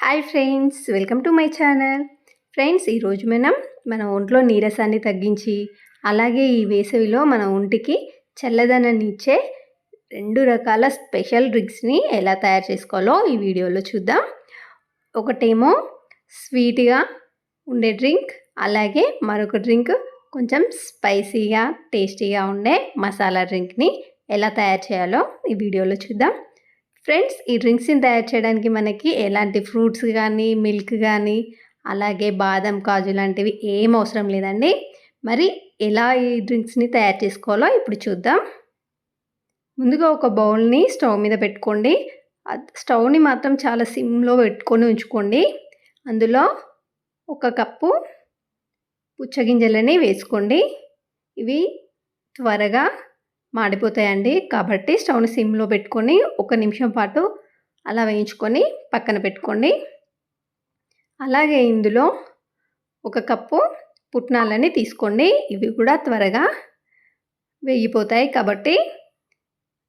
Hi friends welcome to my channel friends ఈరోజు మనం మన ఒంట్లో నీరసాన్ని తగ్గించి అలాగే ఈ వేసవిలో మన ఒంటికి చల్లదనాన్ని ఇచ్చే రెండు రకాల స్పెషల్ డ్రింక్స్ని ఎలా తయారు చేసుకోవాలో ఈ వీడియోలో చూద్దాం. ఒకటేమో స్వీట్గా ఉండే డ్రింక్ అలాగే మరొక డ్రింక్ కొంచెం స్పైసీగా టేస్టీగా ఉండే మసాలా డ్రింక్ని ఎలా తయారు చేయాలో ఈ వీడియోలో చూద్దాం. ఫ్రెండ్స్ ఈ డ్రింక్స్ని తయారు చేయడానికి మనకి ఎలాంటి ఫ్రూట్స్ కానీ మిల్క్ కానీ అలాగే బాదం కాజు లాంటివి ఏం అవసరం లేదండి. మరి ఎలా ఈ డ్రింక్స్ని తయారు చేసుకోవాలో ఇప్పుడు చూద్దాం. ముందుగా ఒక బౌల్ని స్టవ్ మీద పెట్టుకోండి. స్టవ్ని మాత్రం చాలా సిమ్లో పెట్టుకొని ఉంచుకోండి. అందులో ఒక కప్పు పుచ్చగింజలని వేసుకోండి. ఇవి త్వరగా మాడిపోతాయండి. కాబట్టి స్టవ్ని సిమ్లో పెట్టుకొని ఒక నిమిషం పాటు అలా వేయించుకొని పక్కన పెట్టుకోండి. అలాగే ఇందులో ఒక కప్పు పుట్నాలని తీసుకోండి. ఇవి కూడా త్వరగా వేగిపోతాయి. కాబట్టి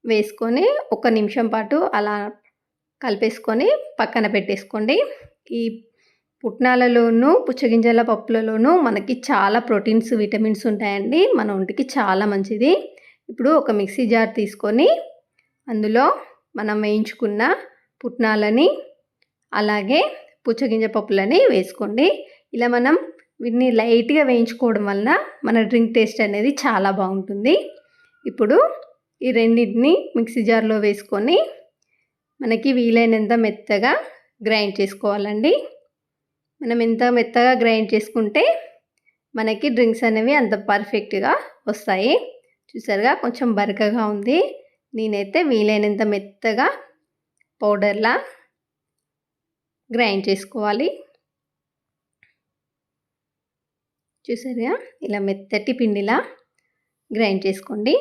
వేసుకొని ఒక నిమిషం పాటు అలా కలిపేసుకొని పక్కన పెట్టేసుకోండి. ఈ పుట్నాలలోనూ పుచ్చగింజల పప్పులలోనూ మనకి చాలా ప్రోటీన్స్ విటమిన్స్ ఉంటాయండి. మన ఒంటికి చాలా మంచిది. ఇప్పుడు ఒక మిక్సీ జార్ తీసుకొని అందులో మనం వేయించుకున్న పుట్నాలని అలాగే పుచ్చగింజ పప్పులని వేసుకోండి. ఇలా మనం వీటిని లైట్గా వేయించుకోవడం వలన మన డ్రింక్ టేస్ట్ అనేది చాలా బాగుంటుంది. ఇప్పుడు ఈ రెండింటిని మిక్సీ జార్లో వేసుకొని మనకి వీలైనంత మెత్తగా గ్రైండ్ చేసుకోవాలండి. మనం ఎంత మెత్తగా గ్రైండ్ చేసుకుంటే మనకి డ్రింక్స్ అనేవి అంత పర్ఫెక్ట్గా వస్తాయి. చూసారుగా? కొంచెం బరకగా ఉంది. నేనైతే వీలైనంత మెత్తగా పౌడర్లా గ్రైండ్ చేసుకోవాలి. చూసారుగా? ఇలా మెత్తటి పిండిలా గ్రైండ్ చేసుకోండి.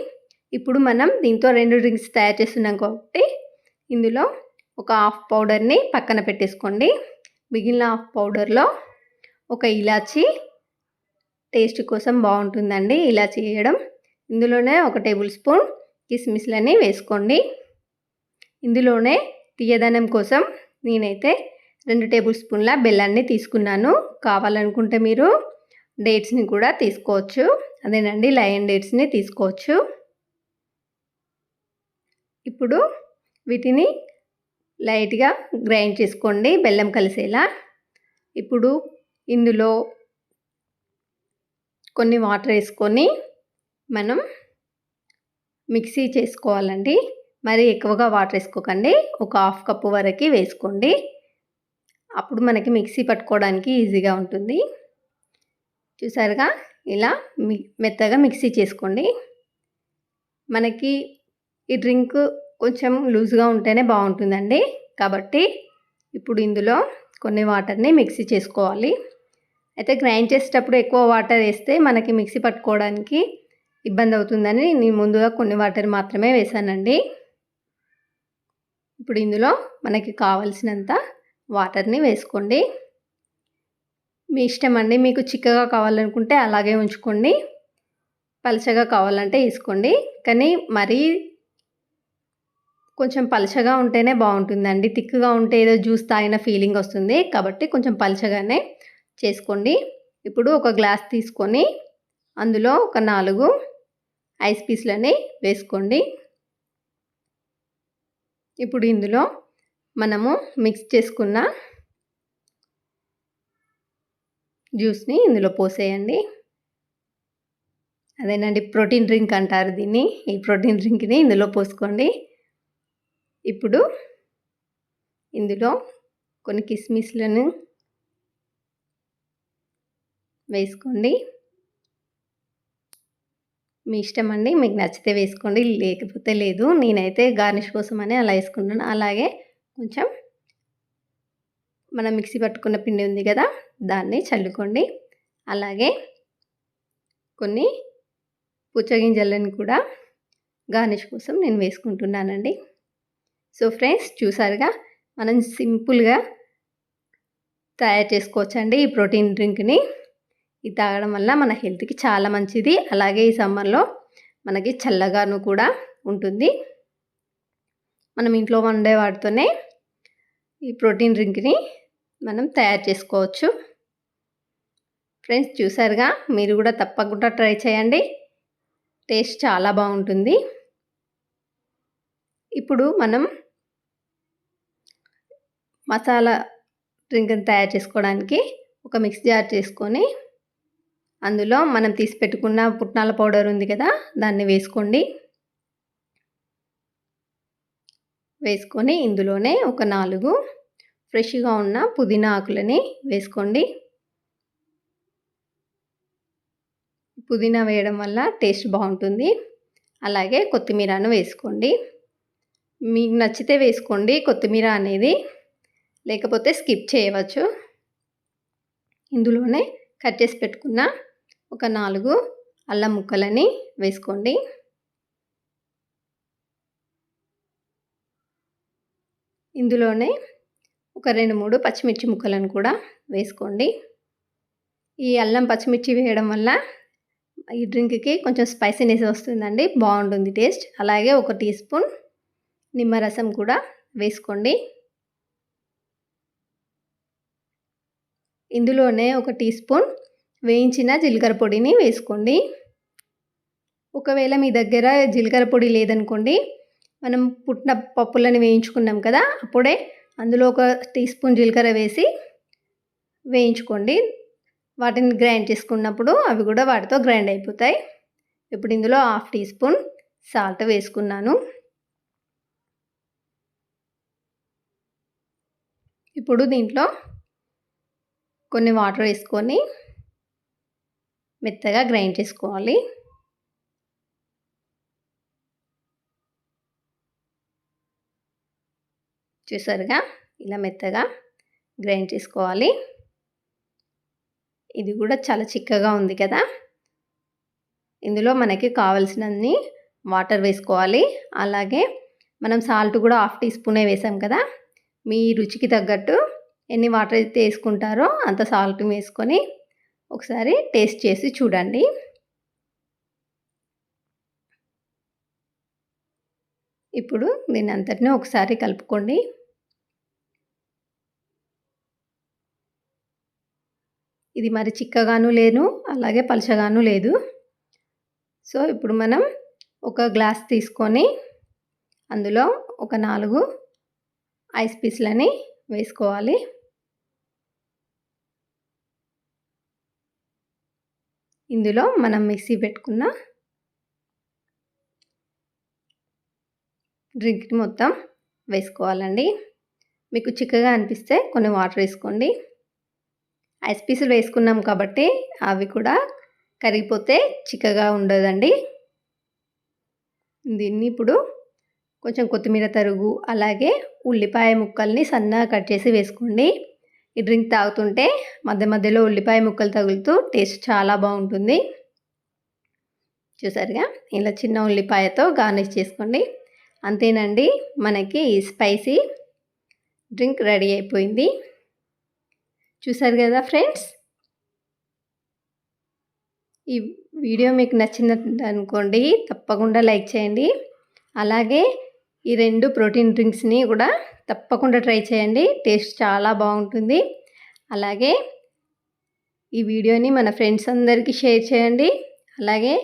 ఇప్పుడు మనం దీంతో రెండు డ్రింక్స్ తయారు చేస్తున్నాం కాబట్టి ఇందులో ఒక హాఫ్ పౌడర్ని పక్కన పెట్టేసుకోండి. మిగిలిన హాఫ్ పౌడర్లో ఒక ఇలాచి టేస్ట్ కోసం బాగుంటుందండి ఇలాచి వేయడం. ఇందులోనే ఒక టేబుల్ స్పూన్ కిస్మిస్లని వేసుకోండి. ఇందులోనే తీయదనం కోసం నేనైతే రెండు టేబుల్ స్పూన్ల బెల్లాన్ని తీసుకున్నాను. కావాలనుకుంటే మీరు డేట్స్ని కూడా తీసుకోవచ్చు. అదేనండి లయన్ డేట్స్ని తీసుకోవచ్చు. ఇప్పుడు వీటిని లైట్గా గ్రైండ్ చేసుకోండి బెల్లం కలిసేలా. ఇప్పుడు ఇందులో కొన్ని వాటర్ వేసుకొని మనం మిక్సీ చేసుకోవాలండి. మరి ఎక్కువగా వాటర్ వేసుకోకండి. ఒక హాఫ్ కప్పు వరకు వేసుకోండి. అప్పుడు మనకి మిక్సీ పట్టుకోవడానికి ఈజీగా ఉంటుంది. చూసారుగా? ఇలా మెత్తగా మిక్సీ చేసుకోండి. మనకి ఈ డ్రింక్ కొంచెం లూజ్గా ఉంటేనే బాగుంటుందండి. కాబట్టి ఇప్పుడు ఇందులో కొన్ని వాటర్ని మిక్సీ చేసుకోవాలి. అయితే గ్రైండ్ చేసేటప్పుడు ఎక్కువ వాటర్ వేస్తే మనకి మిక్సీ పట్టుకోవడానికి ఇబ్బంది అవుతుందని నేను ముందుగా కొన్ని వాటర్ మాత్రమే వేసానండి ఇప్పుడు ఇందులో మనకి కావలసినంత వాటర్ని వేసుకోండి. మీ ఇష్టం అండి మీకు చిక్కగా కావాలనుకుంటే అలాగే ఉంచుకోండి. పలచగా కావాలంటే వేసుకోండి. కానీ మరీ కొంచెం పలచగా ఉంటేనే బాగుంటుందండి. తిక్కుగా ఉంటే ఏదో జ్యూస్ తాగిన ఫీలింగ్ వస్తుంది. కాబట్టి కొంచెం పలచగానే చేసుకోండి. ఇప్పుడు ఒక గ్లాస్ తీసుకొని అందులో ఒక నాలుగు ఐస్ పీస్లని వేసుకోండి. ఇప్పుడు ఇందులో మనము మిక్స్ చేసుకున్న జ్యూస్ని ఇందులో పోసేయండి. అదేనండి ప్రోటీన్ డ్రింక్ అంటారు దీన్ని. ఈ ప్రోటీన్ డ్రింక్ని ఇందులో పోసుకోండి. ఇప్పుడు ఇందులో కొన్ని కిస్మిస్లను వేసుకోండి. మీ ఇష్టం అండి. మీకు నచ్చితే వేసుకోండి లేకపోతే లేదు. నేనైతే గార్నిష్ కోసం అని అలా వేసుకుంటాను అలాగే కొంచెం మనం మిక్సీ పట్టుకున్న పిండి ఉంది కదా దాన్ని చల్లుకోండి. అలాగే కొన్ని పుచ్చగింజలను కూడా గార్నిష్ కోసం నేను వేసుకుంటున్నానండి. సో ఫ్రెండ్స్ చూసారుగా? మనం సింపుల్గా తయారు చేసుకోవచ్చండి ఈ ప్రోటీన్ డ్రింక్ని. ఇది తాగడం వల్ల మన హెల్త్కి చాలా మంచిది. అలాగే ఈ సమ్మర్లో మనకి చల్లగాను కూడా ఉంటుంది. మనం ఇంట్లో వండే వాటితోనే ఈ ప్రోటీన్ డ్రింక్ని మనం తయారు చేసుకోవచ్చు. ఫ్రెండ్స్ చూసారుగా? మీరు కూడా తప్పకుండా ట్రై చేయండి. టేస్ట్ చాలా బాగుంటుంది. ఇప్పుడు మనం మసాలా డ్రింక్ని తయారు చేసుకోవడానికి ఒక మిక్స్ జార్ చేసుకొని అందులో మనం తీసి పెట్టుకున్న పుట్నాల పౌడర్ ఉంది కదా దాన్ని వేసుకోండి. వేసుకొని ఇందులోనే ఒక నాలుగు ఫ్రెష్గా ఉన్న పుదీనా ఆకులని వేసుకోండి. పుదీనా వేయడం వల్ల టేస్ట్ బాగుంటుంది. అలాగే కొత్తిమీరను వేసుకోండి. మీకు నచ్చితే వేసుకోండి. కొత్తిమీర అనేది లేకపోతే స్కిప్ చేయవచ్చు. ఇందులోనే కట్ చేసి పెట్టుకున్న ఒక నాలుగు అల్లం ముక్కలని వేసుకోండి. ఇందులోనే ఒక రెండు మూడు పచ్చిమిర్చి ముక్కలను కూడా వేసుకోండి. ఈ అల్లం పచ్చిమిర్చి వేయడం వల్ల ఈ డ్రింక్కి కొంచెం స్పైసీనెస్ వస్తుందండి బాగుంటుంది టేస్ట్. అలాగే ఒక టీ స్పూన్ నిమ్మరసం కూడా వేసుకోండి. ఇందులోనే ఒక టీ స్పూన్ వేయించిన జీలకర్ర పొడిని వేసుకోండి. ఒకవేళ మీ దగ్గర జీలకర్ర పొడి లేదనుకోండి మనం పుట్టిన పప్పులను వేయించుకున్నాం కదా అప్పుడే అందులో ఒక టీ స్పూన్ జీలకర్ర వేసి వేయించుకోండి. వాటిని గ్రైండ్ చేసుకున్నప్పుడు అవి కూడా వాటితో గ్రైండ్ అయిపోతాయి. ఇప్పుడు ఇందులో హాఫ్ టీ స్పూన్ సాల్ట్ వేసుకున్నాను. ఇప్పుడు దీంట్లో కొన్ని వాటర్ వేసుకొని మెత్తగా గ్రైండ్ చేసుకోవాలి. చూసారుగా? ఇలా మెత్తగా గ్రైండ్ చేసుకోవాలి. ఇది కూడా చాలా చిక్కగా ఉంది కదా? ఇందులో మనకి కావలసినన్ని వాటర్ వేసుకోవాలి. అలాగే మనం సాల్ట్ కూడా హాఫ్ టీ స్పూనే వేసాం కదా? మీ రుచికి తగ్గట్టు ఎన్ని వాటర్ అయితే వేసుకుంటారో అంత సాల్ట్ వేసుకొని ఒకసారి టేస్ట్ చేసి చూడండి. ఇప్పుడు దీని అంతటినీ ఒకసారి కలుపుకోండి. ఇది మరి చిక్కగాను లేను అలాగే పలచగాను లేదు. సో ఇప్పుడు మనం ఒక గ్లాస్ తీసుకొని అందులో ఒక నాలుగు ఐస్ పీస్లని వేసుకోవాలి. ఇందులో మనం మిక్సీ పెట్టుకున్న డ్రింక్ని మొత్తం వేసుకోవాలండి. మీకు చిక్కగా అనిపిస్తే కొన్ని వాటర్ వేసుకోండి. ఐస్ పీసులు వేసుకున్నాం కాబట్టి అవి కూడా కరిగిపోతే చిక్కగా ఉండదండి. దీన్ని ఇప్పుడు కొంచెం కొత్తిమీర తరుగు అలాగే ఉల్లిపాయ ముక్కల్ని సన్నగా కట్ చేసి వేసుకోండి. ఈ డ్రింక్ తాగుతుంటే మధ్య మధ్యలో ఉల్లిపాయ ముక్కలు తగులుతూ టేస్ట్ చాలా బాగుంటుంది. చూసారుగా? ఇలా చిన్న ఉల్లిపాయతో గార్నిష్ చేసుకోండి. అంతేనండి మనకి స్పైసీ డ్రింక్ రెడీ అయిపోయింది. చూసారు కదా ఫ్రెండ్స్? ఈ వీడియో మీకు నచ్చినట్టు అనుకోండి తప్పకుండా లైక్ చేయండి. అలాగే ఈ రెండు ప్రోటీన్ డ్రింక్స్ని కూడా తప్పకుండా ట్రై చేయండి. టేస్ట్ చాలా బాగుంటుంది. అలాగే ఈ వీడియోని మన ఫ్రెండ్స్ అందరికీ షేర్ చేయండి. అలాగే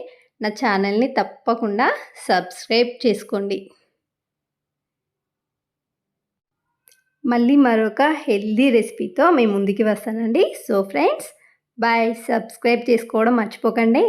నా ఛానల్ని తప్పకుండా సబ్స్క్రైబ్ చేసుకోండి. మళ్ళీ మరొక హెల్దీ రెసిపీతో మేము ముందుకి వస్తానండి. So friends bye. సబ్స్క్రైబ్ చేసుకోవడం మర్చిపోకండి.